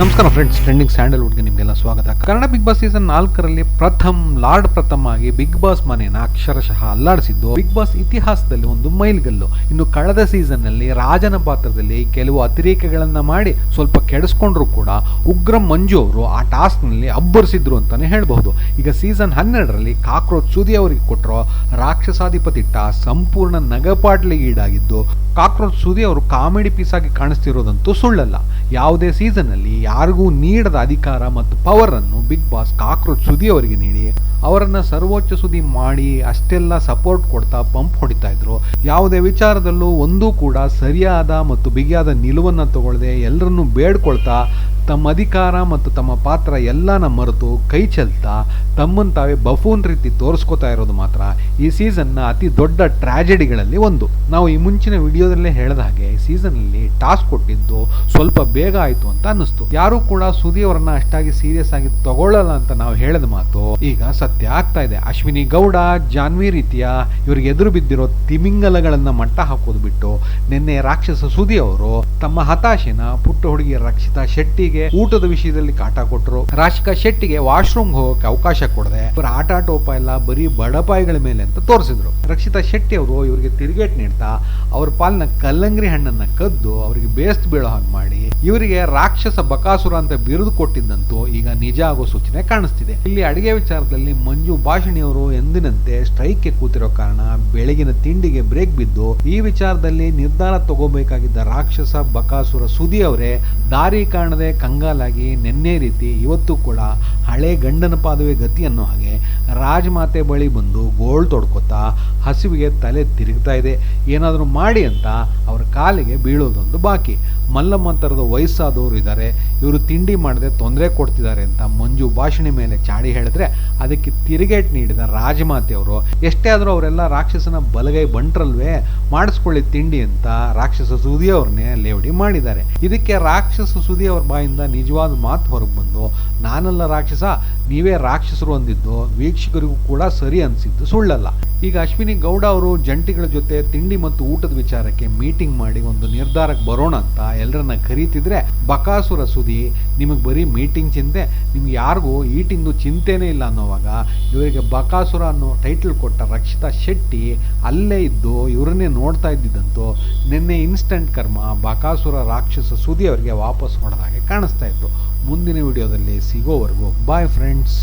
ನಮಸ್ಕಾರ friends trending ಸ್ಯಾಂಡಲ್ವುಡ್ಗೆ ನಿಮಗೆಲ್ಲ ಸ್ವಾಗತ. ಕನ್ನಡ ಬಿಗ್ ಬಾಸ್ ಸೀಸನ್ ನಾಲ್ಕರಲ್ಲಿ ಪ್ರಥಮ, ಲಾರ್ಡ್ ಪ್ರಥಮ ಆಗಿ ಬಿಗ್ ಬಾಸ್ ಮನೆಯನ್ನ ಅಕ್ಷರಶಃ ಅಲ್ಲಾಡಿಸಿದ್ದು. ಬಿಗ್ ಬಾಸ್ ಇತಿಹಾಸದಲ್ಲಿ ಒಂದು ಮೈಲ್ಗಲ್ಲು. ಇನ್ನು ಕಳೆದ ಸೀಸನ್ನಲ್ಲಿ ರಾಜನ ಪಾತ್ರದಲ್ಲಿ ಕೆಲವು ಅತಿರೇಕಗಳನ್ನ ಮಾಡಿ ಸ್ವಲ್ಪ ಕೆಡಿಸ್ಕೊಂಡ್ರು ಕೂಡ ಉಗ್ರ ಮಂಜು ಅವರು ಆ ಟಾಸ್ಕ್ನಲ್ಲಿ ಅಬ್ಬರಿಸಿದ್ರು ಅಂತಲೇ ಹೇಳಬಹುದು. ಈಗ ಸೀಸನ್ ಹನ್ನೆರಡರಲ್ಲಿ ಕಾಕ್ರೋಚ್ ಸುದಿ ಅವರಿಗೆ ಕೊಟ್ಟರೋ ರಾಕ್ಷಸಾಧಿಪತಿ ಟಾಸ್ ಸಂಪೂರ್ಣ ನಗಪಾಟ್ಲಿಗೆ ಈಡಾಗಿದ್ದು, ಕಾಕ್ರೋಚ್ ಸುದಿ ಅವರು ಕಾಮಿಡಿ ಪೀಸ್ ಆಗಿ ಕಾಣಿಸ್ತಿರೋದಂತೂ ಸುಳ್ಳಲ್ಲ. ಯಾವುದೇ ಸೀಸನ್ ಅಲ್ಲಿ ಯಾರಿಗೂ ನೀಡದ ಅಧಿಕಾರ ಮತ್ತು ಪವರ್ ಅನ್ನು ಬಿಗ್ ಬಾಸ್ ಕಾಕ್ರೋಚ್ ಸುದಿ ಅವರಿಗೆ ನೀಡಿ, ಅವರನ್ನು ಸರ್ವೋಚ್ಚ ಸುದಿ ಮಾಡಿ ಅಷ್ಟೆಲ್ಲ ಸಪೋರ್ಟ್ ಕೊಡ್ತಾ ಪಂಪ್ ಹೊಡಿತಾ ಇದ್ರು. ಯಾವುದೇ ವಿಚಾರದಲ್ಲೂ ಒಂದೂ ಕೂಡ ಸರಿಯಾದ ಮತ್ತು ಬಿಗಿಯಾದ ನಿಲುವನ್ನ ತಗೊಳ್ಳದೆ ಎಲ್ಲರನ್ನೂ ಬೇಡ್ಕೊಳ್ತಾ ತಮ್ಮ ಅಧಿಕಾರ ಮತ್ತು ತಮ್ಮ ಪಾತ್ರ ಎಲ್ಲನ ಮರೆತು ಕೈ ಚೆಲ್ತಾ ತಮ್ಮನ್ನು ತಾವೇ ಬಫೂನ್ ರೀತಿ ತೋರಿಸ್ಕೋತಾ ಇರೋದು ಮಾತ್ರ ಈ ಸೀಸನ್ನ ಅತಿ ದೊಡ್ಡ ಟ್ರಾಜೆಡಿಗಳಲ್ಲಿ ಒಂದು. ನಾವು ಈ ಮುಂಚಿನ ವಿಡಿಯೋದಲ್ಲೇ ಹೇಳಿದ ಹಾಗೆ ಈ ಸೀಸನ್ನಲ್ಲಿ ಟಾಸ್ಕ್ ಕೊಟ್ಟಿದ್ದು ಸ್ವಲ್ಪ ಬೇಗ ಆಯಿತು ಅಂತ ಅನ್ನಿಸ್ತು. ಯಾರು ಕೂಡ ಸುದಿ ಅವರನ್ನ ಅಷ್ಟಾಗಿ ಸೀರಿಯಸ್ ಆಗಿ ತಗೊಳ್ಳಲ್ಲ ಅಂತ ನಾವು ಹೇಳಿದ ಮಾತು ಈಗ ಸತ್ಯ ಆಗ್ತಾ ಇದೆ. ಅಶ್ವಿನಿ ಗೌಡ, ಜಾನ್ವಿ ರೀತಿಯ ಇವರಿಗೆ ಎದುರು ಬಿದ್ದಿರೋ ತಿಮಿಂಗಲಗಳನ್ನ ಮಟ್ಟ ಹಾಕೋದು ಬಿಟ್ಟು ನಿನ್ನೆ ರಾಕ್ಷಸ ಸುದಿ ಅವರು ತಮ್ಮ ಹತಾಶೆನ ಪುಟ್ಟ ಹುಡುಗಿ ರಕ್ಷಿತಾ ಶೆಟ್ಟಿಗೆ ಊಟದ ವಿಷಯದಲ್ಲಿ ಕಾಟ ಕೊಟ್ಟರು ರಾಶಿಕಾ ಶೆಟ್ಟಿಗೆ ವಾಶ್ರೂಮ್ ಹೋಗಕ್ಕೆ ಅವಕಾಶ ಕೊಡದೆ. ಇವರ ಆಟ ಟೋಪ ಎಲ್ಲ ಬರೀ ಬಡಪಾಯಿಗಳ ಮೇಲೆ ಅಂತ ತೋರಿಸಿದ್ರು. ರಕ್ಷಿತಾ ಶೆಟ್ಟಿ ಅವರು ಇವರಿಗೆ ತಿರುಗೇಟ್ ನೀಡ್ತಾ, ಅವ್ರ ಪಾಲಿನ ಕಲ್ಲಂಗಡಿ ಹಣ್ಣನ್ನ ಕದ್ದು, ಅವರಿಗೆ ಬೇಸ್ಟ್ ಬೀಳೋ ಹಾಗೆ ಮಾಡಿ ಇವರಿಗೆ ರಾಕ್ಷಸ ಬಕಾಸುರ ಅಂತ ಬಿರುದು ಕೊಟ್ಟಿದ್ದಂತೂ ಈಗ ನಿಜ ಆಗೋ ಸೂಚನೆ ಕಾಣಿಸ್ತಿದೆ. ಇಲ್ಲಿ ಅಡಿಗೆ ವಿಚಾರದಲ್ಲಿ ಮಂಜು ಭಾಷಣಿಯವರು ಎಂದಿನಂತೆ ಸ್ಟ್ರೈಕ್ಗೆ ಕೂತಿರೋ ಕಾರಣ ಬೆಳಗಿನ ತಿಂಡಿಗೆ ಬ್ರೇಕ್ ಬಿದ್ದು ಈ ವಿಚಾರದಲ್ಲಿ ನಿರ್ಧಾರ ತಗೋಬೇಕಾಗಿದ್ದ ರಾಕ್ಷಸ ಬಕಾಸುರ ಸುದಿ ಅವರೇ ದಾರಿ ಕಾಣದೆ ಕಂಗಾಲಾಗಿ ನೆನ್ನೆ ರೀತಿ ಇವತ್ತು ಕೂಡ ಹಳೆ ಗಂಡನ ಪಾದುವೆ ಗತಿ ಅನ್ನೋ ಹಾಗೆ ರಾಜಮಾತೆ ಬಳಿ ಬಂದು ಗೋಳ್ ತೊಡ್ಕೊತಾ ಹಸಿವಿಗೆ ತಲೆ ತಿರುಗ್ತಾ ಇದೆ. ಏನಾದರೂ ಮಾಡಿ ಅಂತ ಅವ್ರ ಕಾಲಿಗೆ ಬೀಳೋದೊಂದು ಬಾಕಿ. ಮಲ್ಲಮ್ಮ ಥರದ ವಯಸ್ಸಾದವರು ಇದ್ದಾರೆ ಇವರು ತಿಂಡಿ ಮಾಡದೆ ತೊಂದರೆ ಕೊಡ್ತಿದ್ದಾರೆ ಅಂತ ಮಂಜು ಭಾಷಣಿ ಮೇಲೆ ಚಾಡಿ ಹೇಳಿದ್ರೆ ಅದಕ್ಕೆ ತಿರುಗೇಟ್ ನೀಡಿದ ರಾಜಮಾತೆಯವರು ಎಷ್ಟೇ ಆದರೂ ಅವರೆಲ್ಲ ರಾಕ್ಷಸನ ಬಲಗೈ ಬಂಟ್ರಲ್ವೇ? ಮಾಡಿಸ್ಕೊಳ್ಳಿ ತಿಂಡಿ ಅಂತ ರಾಕ್ಷಸ ಸುದಿಯವ್ರನ್ನೇ ಲೇವಡಿ ಮಾಡಿದ್ದಾರೆ. ಇದಕ್ಕೆ ರಾಕ್ಷಸ ಸುದಿಯವ್ರ ಬಾಯಿಂದ ನಿಜವಾದ ಮಾತು ಹೊರಗೆ ಬಂದು, ನಾನಲ್ಲ ರಾಕ್ಷಸ ನೀವೇ ರಾಕ್ಷಸರು ಅಂದಿದ್ದು ವೀಕ್ಷಕರಿಗೂ ಕೂಡ ಸರಿ ಅನಿಸಿದ್ದು ಸುಳ್ಳಲ್ಲ. ಈಗ ಅಶ್ವಿನಿ ಗೌಡ ಅವರು ಜಂಟಿಗಳ ಜೊತೆ ತಿಂಡಿ ಮತ್ತು ಊಟದ ವಿಚಾರಕ್ಕೆ ಮೀಟಿಂಗ್ ಮಾಡಿ ಒಂದು ನಿರ್ಧಾರಕ್ಕೆ ಬರೋಣ ಅಂತ ಎಲ್ಲರನ್ನ ಕರೀತಿದ್ರೆ ಬಕಾಸುರ ಸುದಿ, ನಿಮಗೆ ಬರೀ ಮೀಟಿಂಗ್ ಚಿಂತೆ, ನಿಮ್ಗೆ ಯಾರಿಗೂ ಈಟಿಂದು ಚಿಂತೆನೇ ಇಲ್ಲ ಅನ್ನೋವಾಗ ಇವರಿಗೆ ಬಕಾಸುರ ಅನ್ನೋ ಟೈಟಲ್ ಕೊಟ್ಟ ರಕ್ಷಿತಾ ಶೆಟ್ಟಿ ಅಲ್ಲೇ ಇದ್ದು ಇವರನ್ನೇ ನೋಡ್ತಾ ಇದ್ದಿದ್ದಂತೂ ನಿನ್ನೆ ಇನ್ಸ್ಟಂಟ್ ಕರ್ಮ ಬಕಾಸುರ ರಾಕ್ಷಸ ಸುದಿ ಅವರಿಗೆ ವಾಪಸ್ ಹೊಡೆದಾಗೆ ಕಾಣಿಸ್ತಾ ಇತ್ತು. ಮುಂದಿನ ವಿಡಿಯೋದಲ್ಲಿ ಸಿಗೋವರೆಗೂ ಬಾಯ್ ಫ್ರೆಂಡ್ಸ್